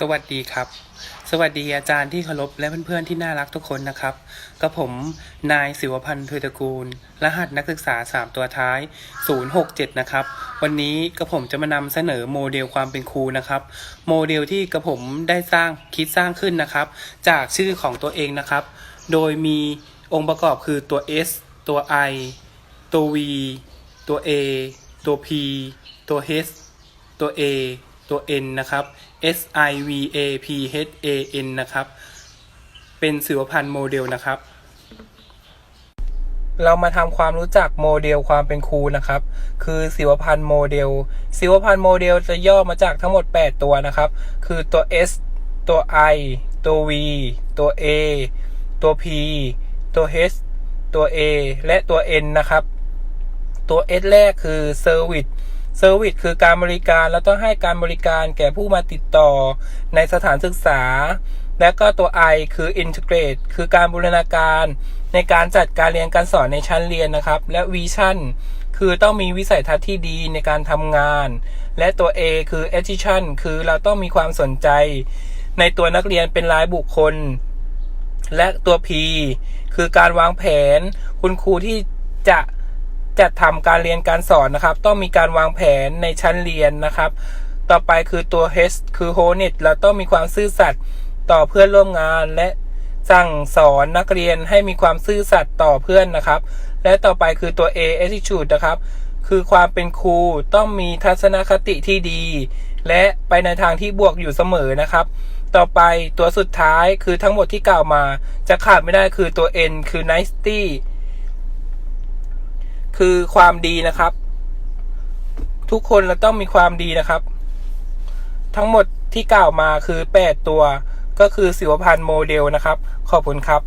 สวัสดีครับ สวัสดีอาจารย์ที่เคารพและเพื่อนๆที่น่ารักทุกคนนะครับกับผมนายศิวพันธ์เทยตกูล รหัสนักศึกษา 3 ตัวท้าย 067 นะครับ วันนี้กระผมจะมานำเสนอโมเดลความเป็นครูนะครับ โมเดลที่กระผมได้สร้างคิดสร้างขึ้นนะครับ จากชื่อของตัวเองนะครับ โดยมีองค์ประกอบคือตัว S ตัว I ตัว V ตัว A ตัว P ตัว H ตัว A ตัว N นะครับ S I V A P H A N นะครับ เป็นสิวพันธุ์โมเดลนะครับ เรามาทำความรู้จักโมเดลความเป็นครูนะครับ คือสิวพันธ์โมเดลสิวพันธ์โมเดลจะย่อมาจากทั้งหมด 8 ตัวนะครับ คือตัว S ตัว I ตัว V ตัว A ตัว P ตัว H ตัว A และตัว N นะครับ ตัว S แรกคือ Service Service คือการบริการแล้วต้องให้การบริการแก่ผู้มาติดต่อในสถานศึกษา และก็ตัว I คือ Integrate คือการบูรณาการในการจัดการเรียนการสอนในชั้นเรียนนะครับ และ Vision คือต้องมีวิสัยทัศน์ที่ดีในการทำงาน และตัว A คือ Attention คือเราต้องมีความสนใจ ในตัวนักเรียนเป็นรายบุคคล และตัว P คือการวางแผน คุณครูที่จะ จัดทำการเรียนการสอนนะครับ ต้องมีการวางแผนในชั้นเรียนนะครับ ต่อไปคือตัว H คือ h o n e t เราต้องมีความซื่อสัตย์ต่อเพื่อนร่วมงานและสั่งสอนนักเรียนให้มีความซื่อสัตย์ต่อเพื่อนนะครับ และต่อไปคือตัว A attitude นะครับ คือความเป็นครูต้องมีทัศนคติที่ดี และไปในทางที่บวกอยู่เสมอนะครับ ต่อไปตัวสุดท้ายคือทั้งหมดที่กล่าวมา จะขาดไม่ได้คือตัว N คือ nicety คือความดีนะครับ ทุกคนเราต้องมีความดีนะครับ ทั้งหมดที่กล่าวมาคือ 8 ตัว ก็คือสิวพันธ์โมเดลนะครับ ขอบคุณครับ